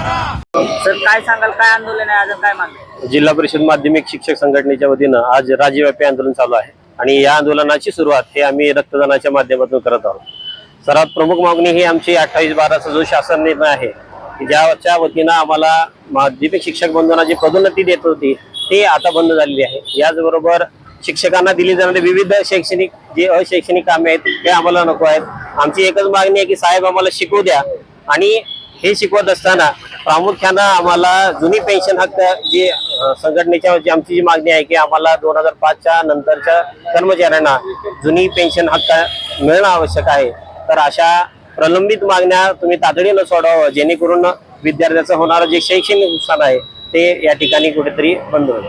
Sir काय सांगाल? काय आंदोलन आहे? अजून काय मागणी जिल्हा परिषद माध्यमिक शिक्षक संघटनेच्या वतीनं आज राज्यव्यापी आंदोलन चालू आहे. आणि या आंदोलनाची सुरुवात हे आम्ही रक्तदानाच्या माध्यमातून करत आहोत. सर्वात प्रमुख मागणी ही आमची अठ्ठावीस बाराचा जो शासन निर्णय आहे की ज्याच्या वतीनं आम्हाला माध्यमिक शिक्षक बंधूंना जी पदोन्नती देत होती ते आता बंद झालेली आहे. याचबरोबर शिक्षकांना दिली जाणारी विविध शैक्षणिक जे अशैक्षणिक कामे आहेत ते आम्हाला नको आहेत. आमची एकच मागणी आहे की साहेब आम्हाला शिकवू द्या. आणि हे शिकवत असताना प्रामुख्यानं आम्हाला जुनी पेन्शन हक्क जी संघटनेच्या जी आमची जी मागणी आहे की आम्हाला दोन हजार पाचच्या नंतरच्या कर्मचाऱ्यांना जुनी पेन्शन हक्क मिळणं आवश्यक आहे. तर अशा प्रलंबित मागण्या तुम्ही तातडीनं सोडावं जेणेकरून विद्यार्थ्याचं होणारं जे शैक्षणिक नुकसान आहे ते या ठिकाणी कुठेतरी बंद होईल.